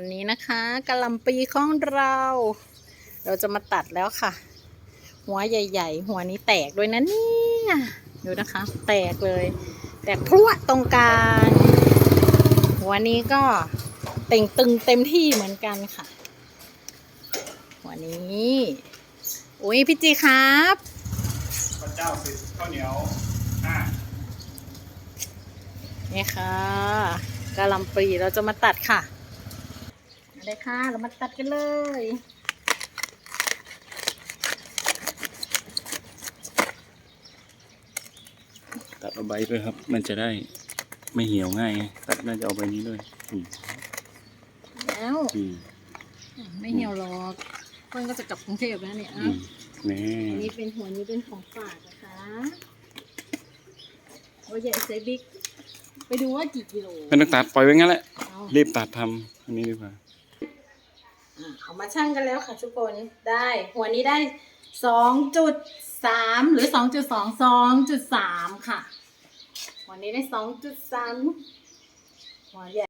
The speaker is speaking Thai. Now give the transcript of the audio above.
วันนี้นะคะกะหล่ำปีของเรา เราจะมาตัดแล้วค่ะ หัวใหญ่ ๆ หัวนี้แตกด้วยนะเนี่ยดูนะคะ แตกเลย แตกพรวดตรงกลางหัวนี้ก็เต่งตึงเต็มที่เหมือนกันค่ะ หัวนี้อุ้ยพี่จีครับพระเจ้าสิข้าวเหนียวห้านี่ค่ะกะหล่ำปลีเราจะมาตัดค่ะมา เลยค่ะ เรามาตัดกันเลย ตัดเอาใบด้วยครับ มันจะได้ไม่เหี่ยวง่ายไงตัดน่าจะเอาใบนี้ด้วยอืมแล้วอืมไม่เหี่ยวหรอกเพื่อนก็จะกลับกรุงเทพแล้วเนี่ยอือะมนี่อันนี้เป็นหัวนี้เป็นของฝากนะคะโอ้ยใหญ่เซบิ๊กไปดูว่ากี่กิโลไม่ต้องตัดปล่อยไว้งั้นแหละ เอารีบตัดทำอันนี้ดีกว่าอะ เอามาชั่งกันแล้วค่ะทุกคนได้ หัวนี้ได้สองจุดสามหรือสองจุดสองสองจุดสามค่ะ หัวนี้ได้สองจุดสามหัวใหญ่